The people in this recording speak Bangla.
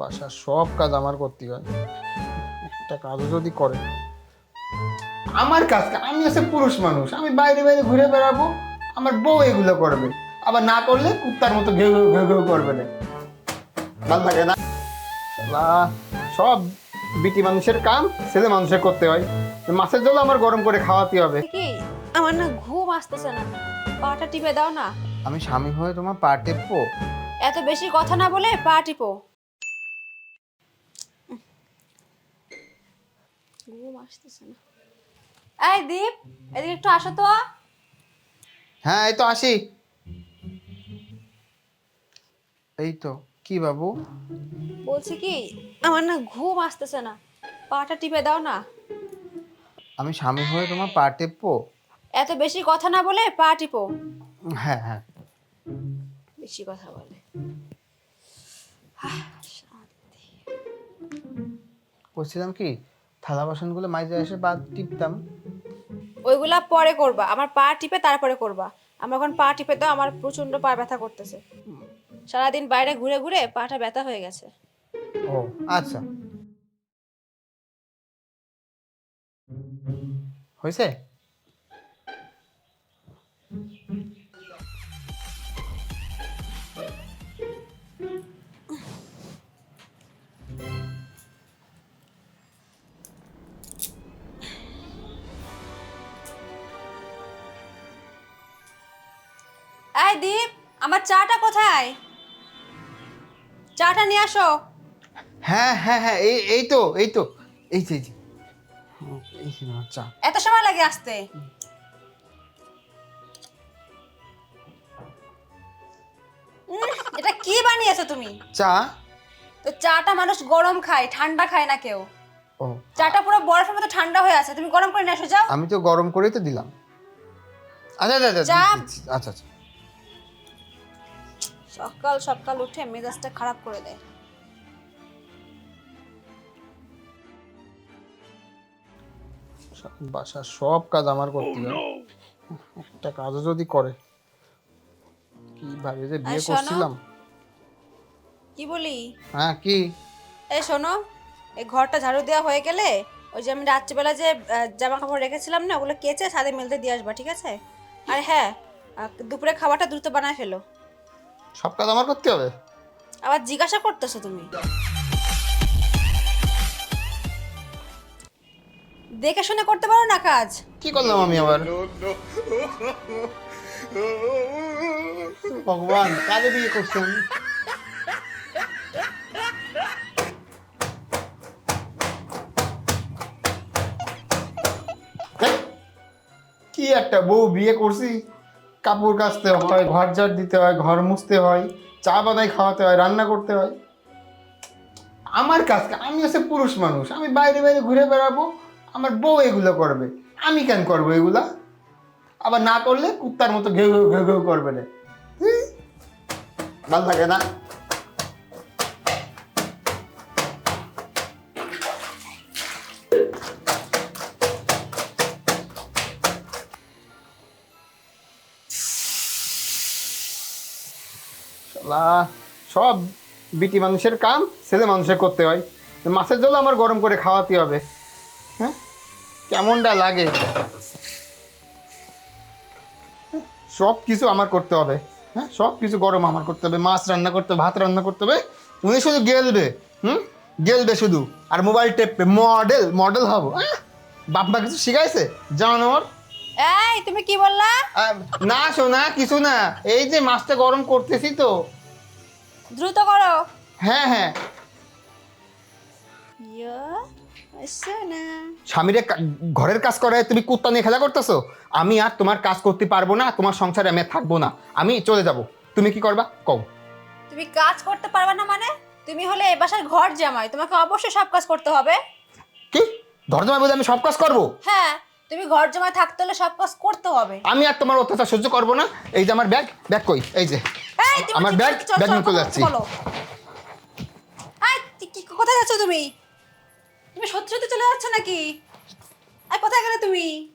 বাসার সব কাজ আমার করতে হয়। একটা কাজও যদি করে। আমার কাজ আমি হচ্ছে পুরুষ মানুষ। আমি বাইরে বাইরে ঘুরে বেড়াবো আমার বউ এগুলো করবে। আবার না করলে কুত্তার মতো ঘেউ ঘেউ ঘেউ ঘেউ করবে না। ভালো লাগে না? শালা, সব বিটি মানুষের কাম ছেলে মানুষের করতে হয়। মাছের জল আমার গরম করে খাওয়াতে হবে। কি? আমার না ঘুম আসতেছে না। পাটা টিপে দাও না। আমি স্বামী হয়ে তোমার পা টেপবো? এত বেশি কথা না বলে পা টিপো। ঘুম আসতেছে না। এই দীপ এদিকে একটু আসো তো। হ্যাঁ এই তো আসি। এই তো কি বাবু? বলছি কি আমার না ঘুম আসতেছে না। পাটা টিপে দাও না। আমি স্বামী হয়ে তোমার পা টেপবো? এত বেশি কথা না বলে পা টিপো। হ্যাঁ হ্যাঁ। বেশি কথা বলে। বলছিলাম কি থালা বাসনগুলো মাঝে এসে পা টিপতাম। ওইগুলা পরে করবা আমার পা টিপে তারপরে করবা। আমার এখন পা টিপে তো আমার প্রচণ্ড পা ব্যথা করতেছে। সারাদিন বাইরে ঘুরে ঘুরে পাটা ব্যথা হয়ে গেছে। ও আচ্ছা। হয়েছে? এই দীপ আমার চাটা কোথায়? চাটা নিয়ে আসো। হ্যাঁ হ্যাঁ হ্যাঁ এই এই তো এই তো। এই যে এই যে। হুম, এই যে আমার চা। এত সময় লাগে আসতে। উম, এটা কি বানিয়েছো তুমি? চা? তো চাটা মানুষ গরম খায় ঠান্ডা খায় না কেউ। ও। চাটা পুরো বরফের মতো ঠান্ডা হয়ে আছে তুমি গরম করে নিয়ে আসো যাও। আমি তো গরম করেই তো দিলাম। আচ্ছা আচ্ছা আচ্ছা চা? আচ্ছা আচ্ছা। সকাল সকাল উঠে মেজাজটা খারাপ করে দেয়। বাসার সব কাজ আমার করতে হয়। একটা কাজও যদি করে। কি ভাবে যে বিয়ে করছিলাম? কি বলি? হ্যাঁ কি? এই শোনো এই ঘরটা ঝাড়ু দেওয়া হয়ে গেলে ওই যে আমি রাত্রিবেলা যে জামা কাপড় রেখেছিলাম না ওগুলো কেচে ছাদে মেলতে দিয়ে আসবা ঠিক আছে? আর হ্যাঁ দুপুরে খাবারটা দ্রুত বানায় ফেলো। সব কাজ আমার করতে হবে। আবার জিজ্ঞাসা করতেছো তুমি? দেখে শুনে করতে পারো না কাজ। কি করলাম আমি আবার? ভগবান কাজে বিয়ে করছেন কি একটা বউ বিয়ে করছি? কাপড় কাচতে হয় ঘর ঝাড় দিতে হয়, ঘর মুছতে হয়, চা বাদায় খাওয়াতে হয়, রান্না করতে হয়। আমার কাজ আমি হচ্ছে পুরুষ মানুষ, আমি বাইরে বাইরে ঘুরে বেড়াবো, আমার বউ এগুলো করবে। আমি কেন করব এগুলা? আবার না করলে কুত্তার মতো ঘেউ ঘেউ ঘেউ ঘেউ করবে না ভালো লাগে না? সব বিটি মানুষের কাম ছেলে মানুষের করতে হয়। মাছের জল আমার গরম করে খাওয়াতে হবে। হ্যাঁ? কেমনটা লাগে? সব কিছু আমার করতে হবে। হ্যাঁ? সব কিছু গরম আমার করতে হবে। মাছ রান্না করতে হবে, ভাত রান্না করতে হবে। উনি শুধু গেলবে, হুম? গেলবে শুধু। আর মোবাইল টেপবে। মডেল মডেল হব। বাপ মা কিছু শিখাইছে? জানোর এই তুমি কি বললা? না শোনা কিছু না। এই যে মাছটা গরম করতেছি তো। দ্রুত করো। হ্যাঁ হ্যাঁ। স্বামীরে ঘরের কাজ করে তুমি কুত্তা নিয়ে খেলা করতেছো? আমি আর তোমার কাজ করতে পারব না তোমার সংসারে আমি থাকব না। আমি চলে যাব। তুমি কি করবা? কও। তুমি কাজ করতে পারবে না মানে? তুমি হলে এ বাসার ঘর জামাই তোমাকে অবশ্যই সব কাজ করতে হবে। কি? ধরজমা বলে আমি সব কাজ করব? হ্যাঁ। তুমি ঘর জমা থাকতে হলে সব কাজ করতে হবে। আমি আর তোমার অত্যাচার সহ্য করব না। এই যে আমার ব্যাগ ব্যাগ কই? এই যে। এই, তুমি আমার ঠিক ব্যাগ আছে, চল, ব্যাগ চল, নিয়ে চলে যাচ্ছি। বলো। এই, কি- কি- কোথায় যাচ্ছ তুমি? তুমি সত্যি সত্যি চলে যাচ্ছ নাকি? আর কোথায় গেলে তুমি?